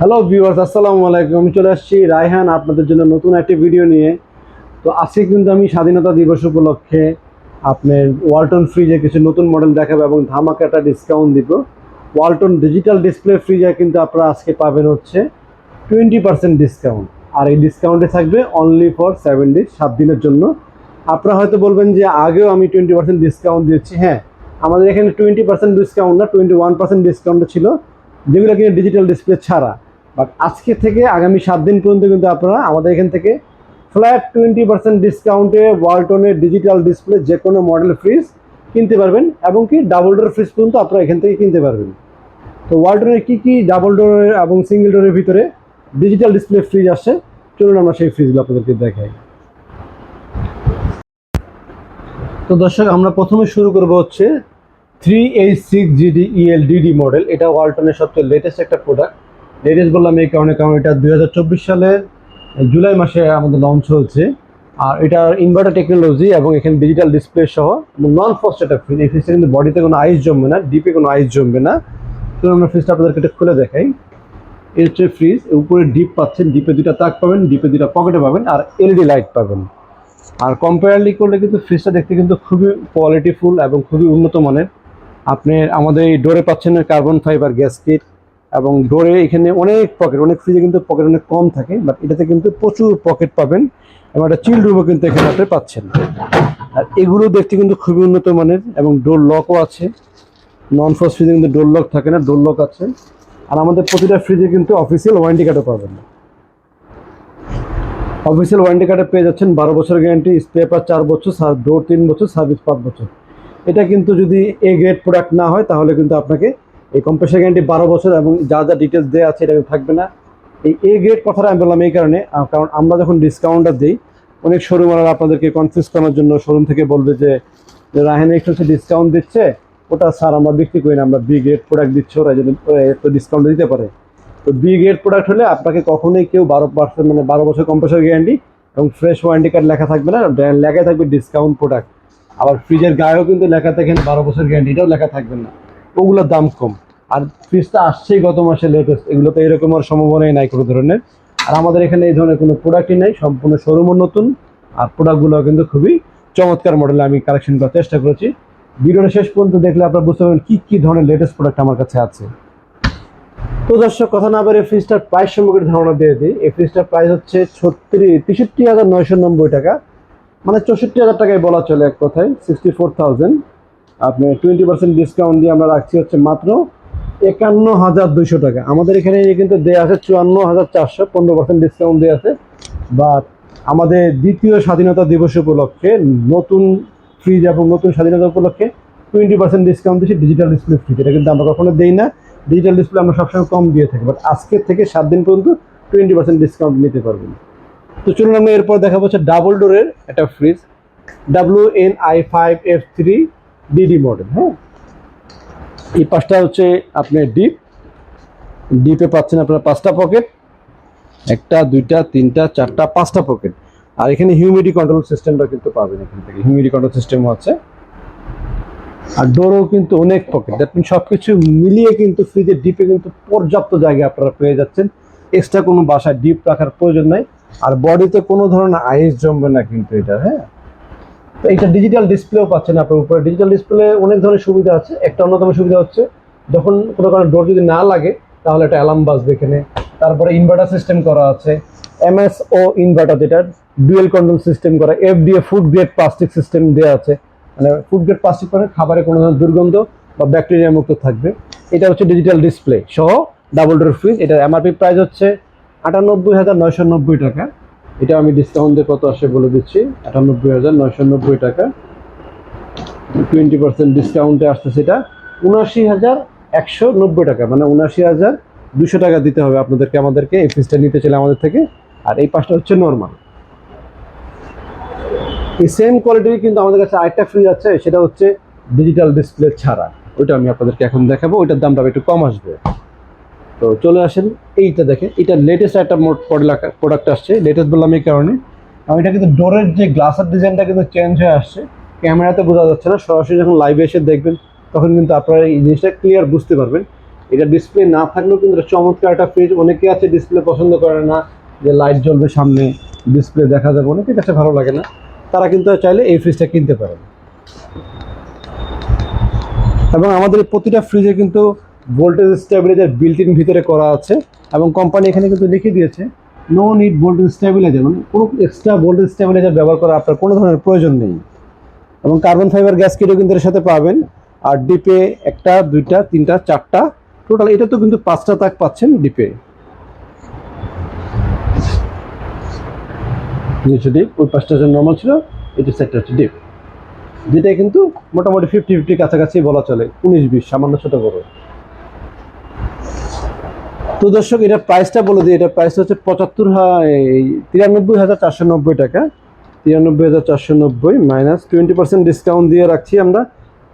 Hello viewers আসসালামু আলাইকুম। চলে আসছি রায়হান আপনাদের জন্য নতুন একটি ভিডিও নিয়ে। তো আজকে কিন্তু আমি স্বাধীনতা দিবস উপলক্ষে আপনার ওয়ালটন ফ্রিজে কিছু নতুন মডেল দেখাবো এবং ধামাকা একটা ডিসকাউন্ট দিব। ওয়ালটন ডিজিটাল ডিসপ্লে ফ্রিজে কিন্তু আপনারা আজকে পাবেন হচ্ছে টোয়েন্টি পার্সেন্ট ডিসকাউন্ট আর এই ডিসকাউন্টে থাকবে অনলি ফর সেভেন ডেজ সাত দিনের জন্য। আপনারা হয়তো বলবেন যে আগেও আমি টোয়েন্টি পার্সেন্ট ডিসকাউন্ট দিয়েছি। হ্যাঁ আমাদের এখানে টোয়েন্টি পার্সেন্ট ডিসকাউন্ট না টোয়েন্টি ওয়ান পার্সেন্ট ডিসকাউন্ট ছিল। যেগুলো কিনা ডিজিটাল ডিসপ্লে ছাড়া। বাট আজকে থেকে আগামী সাত দিন পর্যন্ত কিন্তু আপনারা আমাদের এখান থেকে ফ্ল্যাট টোয়েন্টি পার্সেন্ট ডিসকাউন্টে ওয়ালটনের ডিজিটাল ডিসপ্লে যে কোনো মডেল ফ্রিজ কিনতে পারবেন এবং কি ডাবল ডোর ফ্রিজ পর্যন্ত আপনারা এখান থেকে কিনতে পারবেন। তো ওয়ালটনের কী কী ডাবল ডোরের এবং সিঙ্গেল ডোরের ভিতরে ডিজিটাল ডিসপ্লে ফ্রিজ আসে চলুন আমরা সেই ফ্রিজগুলো আপনাদেরকে দেখাই। তো দর্শক, আমরা প্রথমে শুরু করব হচ্ছে three eight six GD EL DD model এটা ওয়ালটনের সবচেয়ে লেটেস্ট একটা প্রোডাক্ট লেটেস্ট বললাম এই কারণে, কারণ এটা দুই হাজার চব্বিশ সালের জুলাই মাসে আমাদের লঞ্চ হয়েছে। আর এটা ইনভার্টার টেকনোলজি এবং এখানে ডিজিটাল ডিসপ্লে সহ নন ফস্ট একটা ফ্রিজ এই ফ্রিজটা কিন্তু বডিতে কোনো আইস জমবে না ডিপে কোনো আইস জমবে না। তো আমরা ফ্রিজটা আপনাদেরকে এটা খুলে দেখাই। এই হচ্ছে ফ্রিজ উপরে ডিপ পাচ্ছেন ডিপে দুটা তাক পাবেন ডিপে দুটা পকেটে পাবেন, আর এলইডি লাইট পাবেন। আর কম্পেয়ারলি করলে কিন্তু ফ্রিজটা দেখতে কিন্তু খুবই কোয়ালিটিফুল এবং খুবই উন্নত মানের। আপনি আমাদের এই ডোরে পাচ্ছেন কার্বন ফাইবার গ্যাস কিট এবং ডোরে এখানে অনেক পকেট অনেক ফ্রিজে কিন্তু পকেট অনেক কম থাকে বাট এটাতে কিন্তু প্রচুর পকেট পাবেন এবং একটা চিল রুমও কিন্তু এখানে আপনি পাচ্ছেন। আর এগুলো দেখতে কিন্তু খুবই উন্নত মানের এবং ডোর লকও আছে। নন ফোর্স ফ্রিজে কিন্তু ডোর লক থাকে না ডোর লক আছে। আর আমাদের প্রতিটা ফ্রিজে কিন্তু অফিসিয়াল ওয়ারেন্টি কার্ডও পাবেন। অফিসিয়াল ওয়ারেন্টি কার্ডে পেয়ে যাচ্ছেন বারো বছর গ্যারান্টি স্পেপার চার বছর ডোর তিন বছর সার্ভিস পাঁচ বছর। এটা কিন্তু যদি এ গ্রেড প্রোডাক্ট না হয়, তাহলে কিন্তু আপনাকে এই কম্প্রেসার গ্যারান্টি বারো বছর এবং যা যা ডিটেলস দেওয়া আছে এটা থাকবে না। এই এ গ্রেড কথাটা আমি বললাম এই কারণে কারণ আমরা যখন ডিসকাউন্টটা দিই, অনেক শোরুম আপনাদেরকে কনফিউজ করার জন্য শোরুম থেকে বলবে যে রাহেন হচ্ছে ডিসকাউন্ট দিচ্ছে, ওটা স্যার আমরা বিক্রি করি না, আমরা বি গ্রেড প্রোডাক্ট দিচ্ছি, ওরা যদি একটু ডিসকাউন্ট দিতে পারে। তো বি গ্রেড প্রোডাক্ট হলে আপনাকে কখনোই কেউ বারো পার্সেন্ট মানে বারো বছর কম্প্রেসার গ্যারান্টি এবং ফ্রেশ ওয়ারেন্টি কার্ড লেখা থাকবে না লেখা থাকবে ডিসকাউন্ট প্রোডাক্ট আবার ফ্রিজের গায়েও কিন্তু লেখা থাকে বারো বছর গ্যারান্টি এটাও লেখা থাকবে না। ওগুলোর দাম কম। আর ফ্রিজটা আসছেই গত মাসে লেটেস্ট এগুলো তো এরকম আর সম্ভাবনাই নাই কোনো ধরনের। আর আমাদের এখানে এই ধরনের কোনো প্রোডাক্টই নাই, সম্পূর্ণ শোরুমও নতুন, আর প্রোডাক্টগুলো কিন্তু খুবই চমৎকার মডেলে আমি কালেকশন করার চেষ্টা করেছি। ভিডিওটা শেষ পর্যন্ত দেখলে আপনারা বুঝতে পারবেন কী কী ধরনের লেটেস্ট প্রোডাক্ট আমার কাছে আছে। তো দর্শক, কথা না বেরিয়ে ফ্রিজটার প্রাইস সম্পর্কে ধারণা দিয়ে দিই। এই ফ্রিজটার প্রাইস হচ্ছে ছত্রিশ, তেষট্টি হাজার নয়শো নব্বই টাকা। মানে চৌষট্টি হাজার টাকায় বলা চলে এক কথায় সিক্সটি ফোর থাউজেন্ড আপনি টোয়েন্টি পার্সেন্ট ডিসকাউন্ট দিয়ে আমরা রাখছি হচ্ছে মাত্র একান্ন হাজার দুইশো টাকা। আমাদের এখানে কিন্তু দেওয়া আছে চুয়ান্ন হাজার চারশো, পনেরো পার্সেন্ট ডিসকাউন্ট দেওয়া আছে। বা আমাদের দ্বিতীয় স্বাধীনতা দিবস উপলক্ষে নতুন ফ্রিজ এবং নতুন স্বাধীনতা উপলক্ষে টোয়েন্টি পার্সেন্ট ডিসকাউন্ট দিচ্ছি ডিজিটাল ডিসপ্লে ফ্রিজ এটা কিন্তু আমরা কখনো দেই না। ডিজিটাল ডিসপ্লে আমরা সবসময় কম দিয়ে থাকি। বাট আজকের থেকে সাত দিন পর্যন্ত টোয়েন্টি পার্সেন্ট ডিসকাউন্ট নিতে পারবেন তো চলুন আমরা এরপর দেখা হচ্ছে ডাবল ডোরের একটা fridge W N I five F three DD model হ্যাঁ? এই পাঁচটা হচ্ছে আপনার ডিপ। ডিপে পাচ্ছেন আপনার পাঁচটা পকেট, একটা, দুইটা, তিনটা, চারটা, পাঁচটা পকেট। আর এখানে হিউমিডি কন্ট্রোল সিস্টেমটা কিন্তু পাবেন এখান থেকে। হিউমিডি কন্ট্রোল সিস্টেমও আছে আর ডোরও কিন্তু অনেক পকেট। দ্যাট মিন সব কিছু মিলিয়ে কিন্তু ফ্রিজের ডিপে কিন্তু পর্যাপ্ত জায়গা আপনারা পেয়ে যাচ্ছেন। এক্সট্রা কোনো বাসায় ডিপ রাখার প্রয়োজন নাই। আর বডিতে কোনো ধরনের আইস জমবে না কিন্তু এটা হ্যাঁ? তো এটা ডিজিটাল ডিসপ্লেও পাচ্ছেন আপনার উপরে। ডিজিটাল ডিসপ্লে অনেক ধরনের সুবিধা আছে। একটা অন্যতম সুবিধা হচ্ছে, যখন কোনো কারণে ডোর যদি না লাগে, তাহলে একটা অ্যালার্ম বাজবে এখানে তারপরে ইনভার্টার সিস্টেম করা আছে। এমএসও ইনভার্টার যেটা ডুয়েল কন্ট্রোল সিস্টেম করা FDA food grade plastic system দেওয়া আছে। মানে ফুড গ্রেড প্লাস্টিক মানে খাবারে কোনো ধরনের দুর্গন্ধ বা ব্যাকটেরিয়া মুক্ত থাকবে। এটা হচ্ছে ডিজিটাল ডিসপ্লে সহ ডাবল ডোর ফ্রিজ এটা এমআরপি প্রাইস হচ্ছে আটানব্বই হাজার নয়শো নব্বই টাকা। এটা আমি ডিসকাউন্ট কত আসে বলে দিচ্ছি? আটানব্বই হাজার নয়শো নব্বই টাকা। টোয়েন্টি পার্সেন্ট ডিসকাউন্টে আসছে সেটা উনআশি হাজার একশো নব্বই টাকা মানে উনআশি হাজার দুশো টাকা দিতে হবে আপনাদেরকে, আমাদেরকে। এই ফ্রিজটা নিতে চাইলে আমাদের থেকে। আর এই পাঁচটা হচ্ছে নর্মাল এই সেম কোয়ালিটির কিন্তু আমাদের কাছে আরেকটা ফ্রিজ আছে, সেটা হচ্ছে ডিজিটাল ডিসপ্লে ছাড়া। ওইটা আমি আপনাদেরকে এখন দেখাবো, ওইটার দামটা একটু কম আসবে। তো চলে আসেন, এইটা দেখেন, এটা লেটেস্ট একটা প্রোডাক্ট আসছে লেটেস্ট বললাম এই কারণে। আমি এটা কিন্তু ডোরের যে গ্লাসের ডিজাইনটা কিন্তু চেঞ্জ হয়ে আসছে ক্যামেরাতে বোঝা যাচ্ছে না, সরাসরি যখন লাইভে এসে দেখবেন, তখন কিন্তু আপনারা এই জিনিসটা ক্লিয়ার বুঝতে পারবেন। এটা ডিসপ্লে না থাকলেও কিন্তু এটা চমৎকার একটা ফ্রিজ অনেকে আছে ডিসপ্লে পছন্দ করে না, যে লাইট জ্বলবে সামনে ডিসপ্লে দেখা যাবে অনেকের কাছে ভালো লাগে না। তারা কিন্তু চাইলে এই ফ্রিজটা কিনতে পারেন। এবং আমাদের প্রতিটা ফ্রিজে কিন্তু ভোল্টেজ স্টেবিলাইজার বিল্ট ইন ভিতরে করা আছে এবং কোম্পানি এখানে কিন্তু লিখে দিয়েছে নো নিড ভোল্টেজ স্টেবিলাইজার মানে কোনো এক্সট্রা ভোল্টেজ স্টেবিলাইজার ব্যবহার করা আপনার কোনো ধরনের প্রয়োজন নেই। এবং কার্বন ফাইবার গ্যাস কিটও কিন্তু এর সাথে পাবেন, আর ডিপে একটা, দুইটা, তিনটা, চারটা টোটাল এটা তো কিন্তু পাঁচটা তাক পাচ্ছেন ডিপে ডিপ ওই পাঁচটা নর্মাল ছিল এটা হচ্ছে ডিপ যেটা কিন্তু মোটামুটি ফিফটি ফিফটি কাছাকাছি বলা চলে, উনিশ বিশ, সামান্য ছোট বড়। তো দর্শক এটা প্রাইসটা বলে দিই। এটা প্রাইস হচ্ছে পঁচাত্তর তিরানব্বই হাজার চারশো নব্বই টাকা। তিরানব্বই হাজার চারশো নব্বই মাইনাস টোয়েন্টি পার্সেন্ট ডিসকাউন্ট দিয়ে রাখছি আমরা।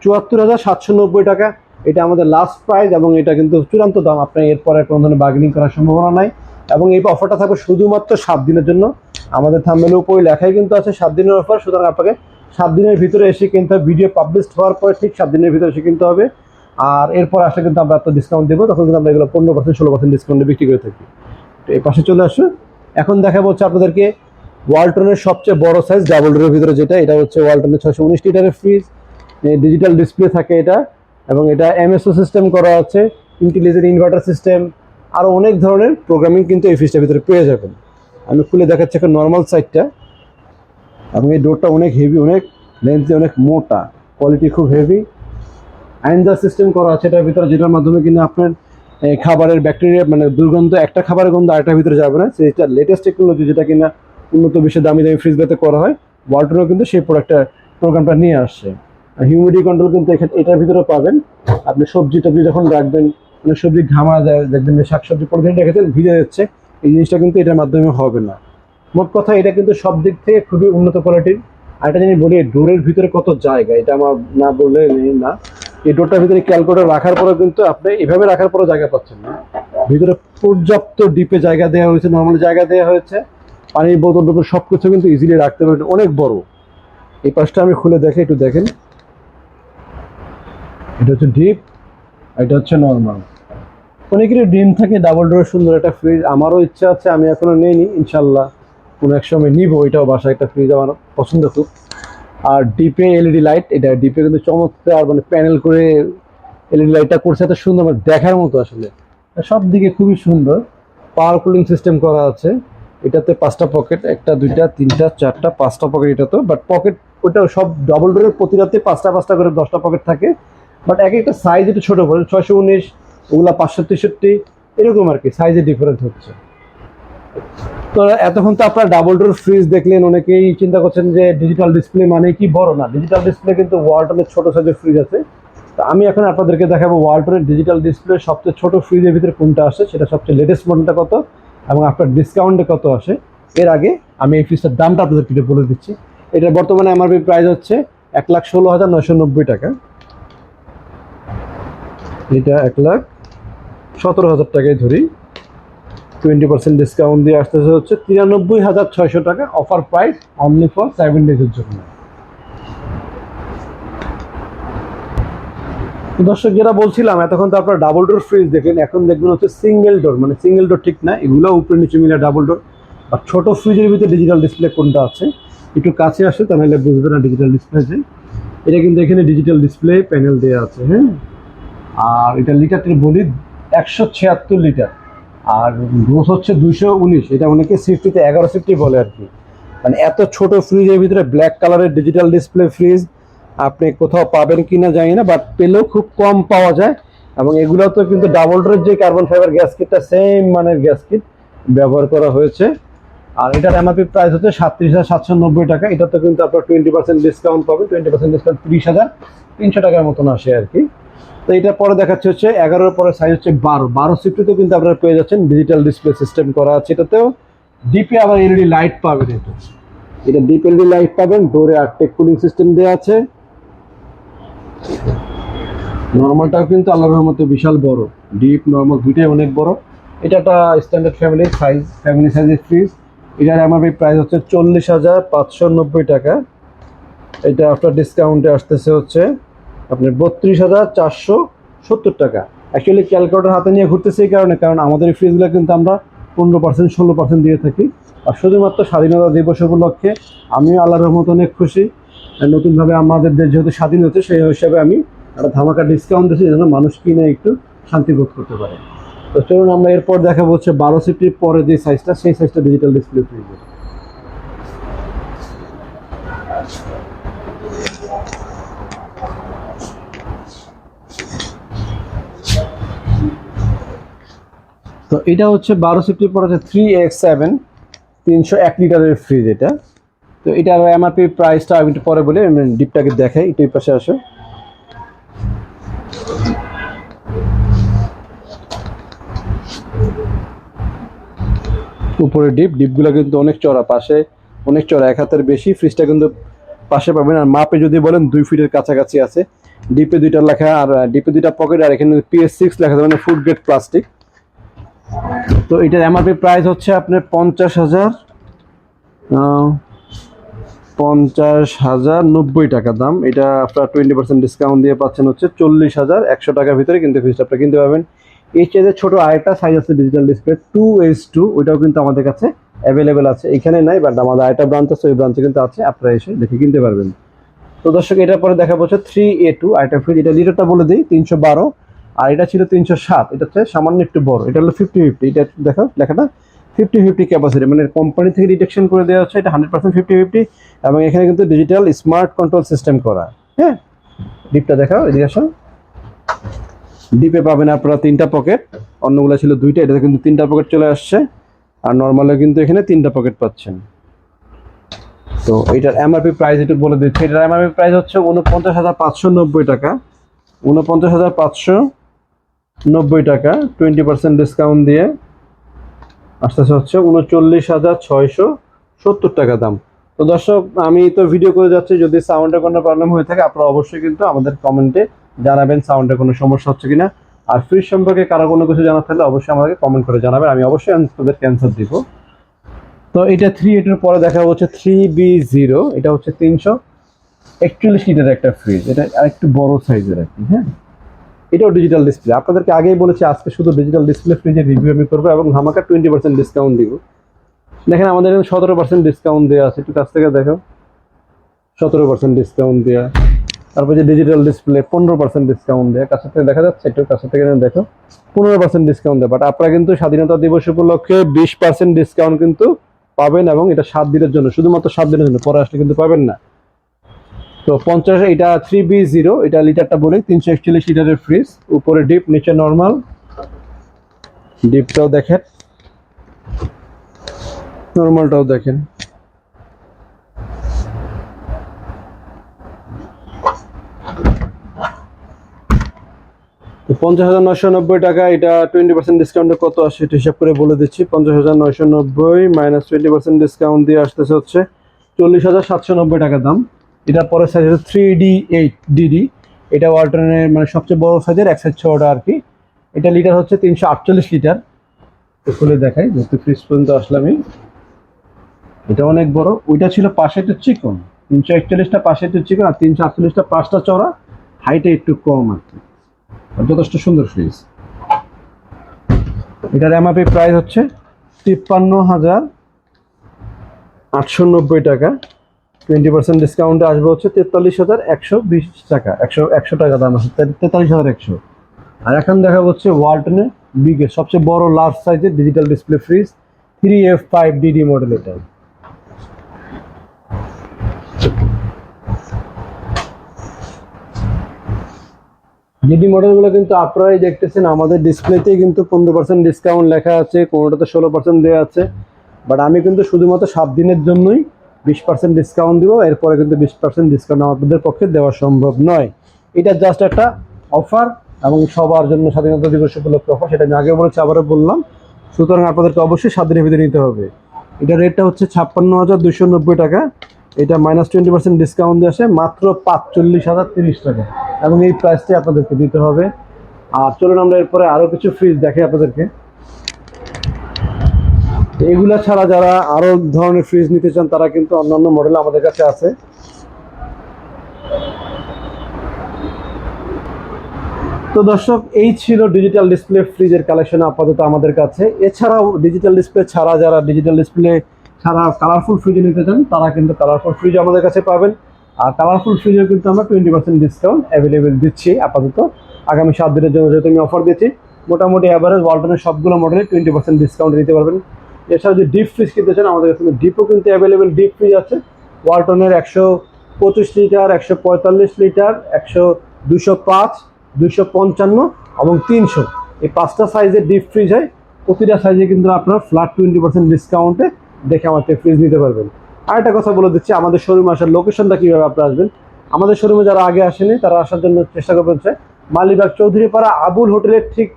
চুয়াত্তর হাজার সাতশো নব্বই টাকা। এটা আমাদের লাস্ট প্রাইস এবং এটা কিন্তু চূড়ান্ত দাম। আপনার এরপরে কোনো ধরনের বার্গেনিং করার সম্ভাবনা নাই। এবং এই অফারটা থাকবে শুধুমাত্র সাত দিনের জন্য। আমাদের থাম্বেলের উপরে লেখাই কিন্তু আছে সাত দিনের অফার সুতরাং আপনাকে সাত দিনের ভিতরে এসে কিনতে ভিডিও পাবলিশ হওয়ার পরে ঠিক সাত দিনের ভিতরে এসে কিনতে হবে। আর এরপর আসলে কিন্তু আমরা একটা ডিসকাউন্ট দেবো, তখন কিন্তু আমরা এগুলো পনেরো পার্সেন্ট ষোলো পার্সেন্ট ডিসকাউন্টে বিক্রি করে থাকি। তো এই পাশে চলে আসো এখন দেখা হচ্ছে আপনাদেরকে ওয়ালটনের সবচেয়ে বড় সাইজ ডাবল ডোরের ভিতরে যেটা, এটা হচ্ছে ওয়ালটনের ছশো উনিশ লিটারের ফ্রিজ ডিজিটাল ডিসপ্লে থাকে এটা, এবং এটা এমএসও সিস্টেম করা আছে ইন্টেলিজেন্ট ইনভার্টার সিস্টেম আরও অনেক ধরনের প্রোগ্রামিং কিন্তু এই ফ্রিজটার ভিতরে পেয়ে যাবেন। আমি খুলে দেখাচ্ছি একটা নর্মাল সাইডটা এবং এই ডোরটা অনেক হেভি অনেক লেন্থে অনেক মোটা কোয়ালিটি খুব হেভি আইনদার সিস্টেম করা আছে, এটার ভিতরে যেটার মাধ্যমে কিনা আপনার খাবারের ব্যাকটেরিয়া মানে দুর্গন্ধ, একটা খাবারের গন্ধ আরেকটার ভিতরে যাবে না। সেটা লেটেস্ট টেকনোলজি যেটা কিনা উন্নত বিশ্বে দামি দামি ফ্রিজগুলোতে করা হয় ওয়ালটনও কিন্তু সেই প্রোডাক্টটা প্রোগ্রামটা নিয়ে আসছে। আর হিউমিডিটি কন্ট্রোল কিন্তু এখানে, এটার ভিতরে পাবেন। আপনি সবজি টবজি যখন রাখবেন মানে সবজি ঘামা যায়, দেখবেন যে শাকসবজি প্রতিদিন রেখেছেন, ভিজে যাচ্ছে, এই জিনিসটা কিন্তু এটার মাধ্যমে হবে না। মোট কথা, এটা কিন্তু সব দিক থেকে খুবই উন্নত কোয়ালিটির আর একটা জিনিস বলি, ডোরের ভিতরে কত জায়গা, এটা আমার না বললে নেই, না। এই ডোরটার ভিতরে ক্যালকুলেটর রাখার পরে কিন্তু আপনি এভাবে রাখার পরেও জায়গা পাচ্ছেন না। ভিতরে পর্যাপ্ত ডিপে জায়গা দেওয়া হয়েছে নর্মাল জায়গা দেওয়া হয়েছে। পানির বোতল, টোতল সব কিছু কিন্তু ইজিলি রাখতে পারবেন, অনেক বড়। এই পাশটা আমি খুলে দেখে একটু দেখেন। এটা হচ্ছে ডিপ এটা হচ্ছে নর্মাল অনেকেরই ড্রিম থাকে ডাবল ডোরের সুন্দর একটা ফ্রিজ আমারও ইচ্ছা আছে, আমি এখনও নেইনি, ইনশাল্লাহ। কোনো এক সময় নিব, এটাও বাসায় একটা ফ্রিজ আমার পছন্দ খুব। আর ডিপে এলইডি লাইট এটা ডিপে কিন্তু চমৎকার মানে প্যানেল করে এলইডি লাইটটা করছে, এত সুন্দর মানে দেখার মতো আসলে। সব দিকে খুবই সুন্দর। পাওয়ার কুলিং সিস্টেম করা আছে। এটাতে পাঁচটা পকেট একটা, দুইটা, তিনটা, চারটা, পাঁচটা পকেট এটা তো বাট পকেট ওটা সব ডবল ডোরের প্রতিটাতে পাঁচটা পাঁচটা করে দশটা পকেট থাকে। বাট এক একটা সাইজ একটু ছোটো পড়ে ছয়শো উনিশ, ওগুলা পাঁচশো তেষট্টি, এরকম আর কি সাইজে ডিফারেন্স হচ্ছে। তো এতক্ষণ তো আপনার ডাবল ডোর ফ্রিজ দেখলেন, অনেকেই চিন্তা করছেন যে ডিজিটাল ডিসপ্লে মানে কি? বড় না ডিজিটাল ডিসপ্লে কিন্তু ওয়ালটনের ছোট সাইজের ফ্রিজ আছে। তো আমি এখন আপনাদেরকে দেখাবো ওয়ালটনের ডিজিটাল ডিসপ্লে সবচেয়ে ছোট ফ্রিজের ভিতরে কোনটা আসে সেটা সবচেয়ে লেটেস্ট মডেলটা কত, এবং আপনার ডিসকাউন্টে কত আসে। এর আগে আমি এই ফ্রিজটার দামটা আপনাদেরকে বলে দিচ্ছি। এটা বর্তমানে আমার প্রাইস হচ্ছে এক লাখ ষোলো হাজার নয়শো নব্বই টাকা। এটা এক লাখ সতেরো হাজার টাকায় ধরি। টোয়েন্টি পার্সেন্ট ডিসকাউন্ট দিয়ে আসতেছে হচ্ছে তিরানব্বই হাজার ছয়শো টাকা। Offer price only for seven ডেজের জন্য। দর্শক, যেটা বলছিলাম, এতক্ষণ তো আপনার ডাবল ডোর ফ্রিজ দেখলেন, এখন দেখবেন হচ্ছে সিঙ্গেল ডোর মানে সিঙ্গেল ডোর ঠিক না, এগুলো উপরে নিচে মিলে ডাবল ডোর আর ছোট ফ্রিজের ভিতরে ডিজিটাল ডিসপ্লে কোনটা আছে, একটু কাছে আসে, তাহলে বুঝবে না ডিজিটাল ডিসপ্লে যে। এটা কিন্তু এখানে ডিজিটাল ডিসপ্লে প্যানেল দেওয়া আছে হ্যাঁ? আর এটা লিটারটা বলি একশো ছিয়াত্তর লিটার আর ডোজ হচ্ছে দুশো উনিশ, এটা অনেকে সিফটিতে এগারো সিফটি বলে আর কি। মানে এত ছোট ফ্রিজের ভিতরে ব্ল্যাক কালারের ডিজিটাল ডিসপ্লে ফ্রিজ আপনি কোথাও পাবেন কি না জানি না বাট পেলেও খুব কম পাওয়া যায়। এবং এগুলো তো কিন্তু ডাবল ডোরের যে কার্বন ফাইবার গ্যাস কিটটা সেম মানের গ্যাস কিট ব্যবহার করা হয়েছে। আর এটার এমআরপি প্রাইস হচ্ছে সাতত্রিশ হাজার সাতশো নব্বই টাকা। এটাতে কিন্তু আপনার টোয়েন্টি পার্সেন্ট ডিসকাউন্ট পাবেন টোয়েন্টি পার্সেন্ট ডিসকাউন্ট তিরিশ হাজার তিনশো টাকার মতন আসে আর কি। তো এটা পরে দেখাচ্ছে হচ্ছে এগারোর পরে সাইজ হচ্ছে বারো। বারো সিফটিতেও কিন্তু আপনারা পেয়ে যাচ্ছেন ডিজিটাল ডিসপ্লে সিস্টেম করা আছে এটাতেও। ডিপে আবার এলইডি লাইট পাবেন এটা। এটা ডিপ এলইডি লাইট পাবেন ডোরে আর্টেক কুলিং সিস্টেম দেওয়া আছে। নর্মালটাও কিন্তু আল্লাহর মতো বিশাল বড়। ডিপ নর্মাল দুইটাই অনেক বড়। এটা একটা স্ট্যান্ডার্ড ফ্যামিলি সাইজ ফ্যামিলি সাইজের ফ্রিজ এটার এমআরপি প্রাইস হচ্ছে চল্লিশ হাজার পাঁচশো নব্বই টাকা। এটা আফটার ডিসকাউন্টে আসতেছে হচ্ছে আপনার বত্রিশ হাজার চারশো সত্তর টাকা। অ্যাকচুয়ালি ক্যালকুলেটর হাতে নিয়ে ঘুরতেছে এই কারণে, কারণ আমাদের এই ফ্রিজগুলো কিন্তু আমরা পনেরো পার্সেন্ট ষোলো পার্সেন্ট দিয়ে থাকি। আর শুধুমাত্র স্বাধীনতা দিবস উপলক্ষে আমিও আল্লাহর রহমত অনেক খুশি। নতুনভাবে আমাদের দেশ যেহেতু স্বাধীন হচ্ছে, সেই হিসাবে আমি একটা ধামাকা ডিসকাউন্ট দিচ্ছি যেন মানুষ কিনে একটু শান্তি বোধ করতে পারে। তো চলুন আমরা এরপর দেখাবো হচ্ছে বারো সিফটির পরে যে সাইজটা সেই সাইজটা ডিজিটাল ডিসপ্লে ফ্রিজের তো এটা হচ্ছে বারো সিফটির পর হচ্ছে থ্রি এক্স সেভেন তিনশো এক লিটারের ফ্রিজ এটা। তো এটার এমআরপি প্রাইসটা আমি একটু পরে বলে ডিপটাকে দেখাই, একটু পাশে আসো। উপরে ডিপ, ডিপগুলো কিন্তু অনেক চড়া পাশে অনেক চড়া এক হাতের বেশি ফ্রিজটা কিন্তু পাশে পাবেন। আর মাপে যদি বলেন, দুই ফিটের কাছাকাছি আছে। ডিপে দুইটা লেখা, আর ডিপে দুইটা পকেট আর এখানে পিএস সিক্স লেখা মানে ফুড গ্রেড প্লাস্টিক তো এটার এমআরপি প্রাইস হচ্ছে আপনার পঞ্চাশ হাজার পঞ্চাশ হাজার নব্বই টাকা দাম। এটা আপনার টোয়েন্টি পার্সেন্ট ডিসকাউন্ট দিয়ে পাচ্ছেন হচ্ছে চল্লিশ হাজার একশো টাকার ভিতরে কিন্তু ফ্রিজটা আপনি কিনতে পারবেন। এই চাইতে ছোটো আরেকটা সাইজ আছে digital display two S two ওইটাও কিন্তু আমাদের কাছে অ্যাভেলেবেল আছে। এখানে নাই বাট আমাদের আরেকটা ব্রাঞ্চ আছে, ওই ব্রাঞ্চে কিন্তু আছে, আপনারা এসে দেখে কিনতে পারবেন। তো দর্শক, এটার পরে দেখা হচ্ছে থ্রি এ টু আরেকটা ফ্রিজ এটা লিটারটা বলে দিই, তিনশো বারো, আর এটা ছিল তিনশো সাত, এটা হচ্ছে সামান্য একটু বড়, এটা হলো ফিফটি ফিফটি এটা দেখো, লেখাটা ফিফটি ফিফটি ক্যাপাসিটি মানে কোম্পানি থেকে ডিটেকশন করে দেওয়া হচ্ছে, এটা হান্ড্রেড পার্সেন্ট ফিফটি ফিফটি এবং এখানে কিন্তু ডিজিটাল স্মার্ট কন্ট্রোল সিস্টেম করা হ্যাঁ? ডিপটা দেখাও, এদিকে আসো। ডিপে পাবেন আপনারা তিনটা পকেট অন্যগুলো ছিল দুইটা, এটাতে কিন্তু তিনটা পকেট চলে আসছে। আর নর্মালে কিন্তু এখানে তিনটা পকেট পাচ্ছেন। তো এটার এমআরপি প্রাইস একটু বলে দিচ্ছি। এটার এমআরপি প্রাইস হচ্ছে উনপঞ্চাশ হাজার পাঁচশো নব্বই টাকা। উনপঞ্চাশ হাজার পাঁচশো নব্বই টাকা টোয়েন্টি পার্সেন্ট ডিসকাউন্ট দিয়ে। আস্তে আস্তে হচ্ছে উনচল্লিশ হাজার ছয়শো সত্তর টাকা দাম। তো দর্শক, আমি তো ভিডিও করে যাচ্ছি। যদি সাউন্ডের কোনো প্রবলেম হয়ে থাকে, আপনারা অবশ্যই কিন্তু আমাদের কমেন্টে জানাবেন, সাউন্ডে কোনো সমস্যা হচ্ছে কিনা? আর ফ্রিজ সম্পর্কে কারও কোনো কিছু জানার থাকলে অবশ্যই আমাকে কমেন্ট করে জানাবেন, আমি অবশ্যই আপনাদের ক্যান্সার দিব। তো এটা থ্রি এটার পরে দেখা হচ্ছে থ্রি বি জিরো এটা হচ্ছে তিনশো একচল্লিশ লিটার একটা ফ্রিজ এটা আরেকটু বড় সাইজের আর কি হ্যাঁ? এটাও ডিজিটাল ডিসপ্লে আপনাদেরকে আগেই বলেছি, আজকে শুধু ডিজিটাল ডিসপ্লে ফ্রিজের রিভিউ আমি করব এবং ধামাকা টোয়েন্টি পার্সেন্ট ডিসকাউন্ট দিব। দেখেন আমাদের সতেরো পার্সেন্ট ডিসকাউন্ট দেওয়া আছে, একটু কাছ থেকে দেখো। সতেরো পার্সেন্ট ডিসকাউন্ট দেওয়া তারপর যে ডিজিটাল ডিসপ্লে পনেরো পার্সেন্ট ডিসকাউন্ট দেয়। কাছে থেকে দেখা যাচ্ছে, একটু কাছে থেকে দেখো, পনেরো পার্সেন্ট ডিসকাউন্ট দেয়। বাট আপনারা কিন্তু স্বাধীনতা দিবস উপলক্ষে বিশ পার্সেন্ট ডিসকাউন্ট কিন্তু পাবেন এবং এটা সাত দিনের জন্য, শুধুমাত্র সাত দিনের জন্য, পরে আসলে কিন্তু পাবেন না। তো পঞ্চাশ, এটা থ্রি বি জিরো এটা লিটারটা বলি, তিনশো একচল্লিশ লিটারের ফ্রিজ উপরে ডিপ নিচে নর্মাল ডিপটাও দেখেন। নর্মালটাও দেখেন। পঞ্চাশ হাজার নয়শো নব্বই টাকা, এটা টোয়েন্টি পার্সেন্ট ডিসকাউন্টে কত আসে এটা হিসাব করে বলে দিচ্ছি। পঞ্চাশ হাজার নয়শো নব্বই মাইনাস টোয়েন্টি পার্সেন্ট ডিসকাউন্ট দিয়ে আসতেছে হচ্ছে চল্লিশ হাজার সাতশো নব্বই টাকা দাম। এটা পরের সাইজ হচ্ছে থ্রি ডি এইট ডিডি এটা ওয়ালটনের মানে সবচেয়ে বড় সাইজের এক সাইজ ছোটা আর কি। এটা লিটার হচ্ছে তিনশো আটচল্লিশ লিটার। তো খুলে দেখাই, যেহেতু ফ্রিজ পর্যন্ত আসলামই। এটা অনেক বড়। ওইটা ছিল পাশে একটু চিকন। তিনশো একচল্লিশটা পাশে একটু চিকন আর তিনশো আটচল্লিশটা পাঁচটা চড়া হাইটে একটু কম আর কি। যথেষ্ট সুন্দর ফ্রিজ এটার এমআরপি প্রাইস হচ্ছে তিপ্পান্ন হাজার আটশো নব্বই টাকা। টোয়েন্টি পার্সেন্ট ডিসকাউন্টে আসবে হচ্ছে তেতাল্লিশ হাজার একশো বিশ টাকা। একশো একশো টাকা দাম আছে তেতাল্লিশ হাজার একশো। আর এখন দেখা হচ্ছে ওয়ালটনের বিগে সবচেয়ে বড় লার্জ সাইজের digital display fridge three F five DD model এটা। ডিডি মডেলগুলো কিন্তু আপনারাই দেখতেছেন। আমাদের ডিসপ্লেতেই কিন্তু পনেরো পার্সেন্ট ডিসকাউন্ট লেখা আছে, কোনোটাতে ষোলো পার্সেন্ট দেওয়া আছে। বাট আমি কিন্তু শুধুমাত্র সাত দিনের জন্যই বিশ পার্সেন্ট ডিসকাউন্ট দিব, এরপরে কিন্তু বিশ পার্সেন্ট ডিসকাউন্ট আমাদের পক্ষে দেওয়া সম্ভব নয়। এটা জাস্ট একটা অফার এবং সবার জন্য স্বাধীনতা দিবস উপলক্ষে অফার সেটা আমি আগে বলেছি, আবারও বললাম। সুতরাং আপনাদেরকে অবশ্যই সাত দিনের ভিতরে নিতে হবে। এটা রেটটা হচ্ছে ছাপ্পান্ন হাজার দুশো নব্বই টাকা। এটা মাইনাস টোয়েন্টি পার্সেন্ট ডিসকাউন্ট দিয়ে আসে, মাত্র পাঁচচল্লিশ হাজার তিরিশ টাকা। এবং এই প্রাইসটি আপনাদেরকে দিতে হবে। আর চলুন আমরা এরপরে আরও কিছু ফ্রিজ দেখে আপনাদেরকে। এগুলা ছাড়া যারা আরও ধরনের ফ্রিজ নিতে চান, তারা কিন্তু অন্যান্য মডেল আমাদের কাছে আছে। তো দর্শক, এই ছিল ডিজিটাল ডিসপ্লে ফ্রিজের কালেকশন আপাতত আমাদের কাছে। এছাড়াও ডিজিটাল ডিসপ্লে ছাড়া যারা ডিজিটাল ডিসপ্লে ছাড়া কালারফুল ফ্রিজ নিতে চান, তারা কিন্তু কালারফুল ফ্রিজ আমাদের কাছে পাবেন। আর কালারফুল ফ্রিজেও কিন্তু আমরা টোয়েন্টি পার্সেন্ট ডিসকাউন্ট অ্যাভেলেবেল দিচ্ছি আপাতত। আগামী সাত দিনের জন্য যেহেতু আমি অফার দিচ্ছি মোটামুটি অ্যাভারেজ ওয়ালটনের সবগুলো মডেলে টোয়েন্টি পার্সেন্ট ডিসকাউন্ট দিতে পারবেন। এছাড়াও যদি ডিপ ফ্রিজ কিনতে চান, আমাদের কাছে ডিপও কিন্তু অ্যাভেলেবেল ডিপ ফ্রিজ আছে। ওয়ালটনের একশো পঁচিশ লিটার, একশো পঁয়তাল্লিশ লিটার, একশো দুশো পাঁচ, দুশো পঞ্চান্ন এবং তিনশো। এই পাঁচটা সাইজের ডিপ ফ্রিজ হয়। প্রতিটা সাইজে কিন্তু আপনার ফ্ল্যাট টোয়েন্টি পার্সেন্ট ডিসকাউন্টে দেখে আমার থেকে ফ্রিজ নিতে পারবেন। আর একটা কথা বলে দিচ্ছি, আমাদের শোরুমে আসার লোকেশনটা কীভাবে আপনারা আসবেন? আমাদের শোরুমে যারা আগে আসেনি, তারা আসার জন্য চেষ্টা করবেন হচ্ছে মালিবাগ চৌধুরীপাড়া আবুল হোটেলের ঠিক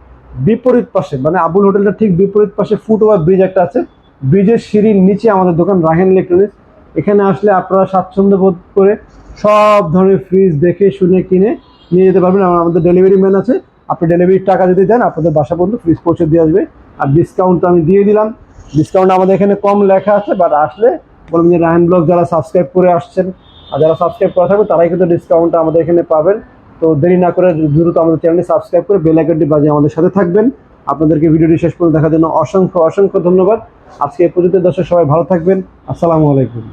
বিপরীত পাশে মানে আবুল হোটেলের ঠিক বিপরীত পাশে ফুট ওভার ব্রিজ একটা আছে। ব্রিজের সিঁড়ির নিচে আমাদের দোকান রাহেন ইলেকট্রনিক্স এখানে আসলে আপনারা স্বাচ্ছন্দ্য বোধ করে সব ধরনের ফ্রিজ দেখে, শুনে, কিনে নিয়ে যেতে পারবেন। এবং আমাদের ডেলিভারি ম্যান আছে। আপনি ডেলিভারির টাকা যদি দেন, আপনাদের বাসা পর্যন্ত ফ্রিজ পৌঁছে দিয়ে আসবে। আর ডিসকাউন্ট আমি দিয়ে দিলাম। ডিসকাউন্ট আমাদের এখানে কম লেখা আছে বাট আসলে বলবেন যে রায়ন ব্লগ যারা সাবস্ক্রাইব করে আসছেন আর যারা সাবস্ক্রাইব করা থাকবে তারাই কিন্তু ডিসকাউন্টটা আমাদের এখানে পাবেন। তো দেরি না করে দ্রুত আমাদের চ্যানেলটি সাবস্ক্রাইব করে বেল আইকনটি বাজিয়ে আমাদের সাথে থাকবেন। আপনাদেরকে ভিডিওটি শেষ পর্যন্ত দেখার জন্য অসংখ্য অসংখ্য ধন্যবাদ। আজকে এ পর্যন্ত দর্শক সবাই ভালো থাকবেন। আসসালামু আলাইকুম।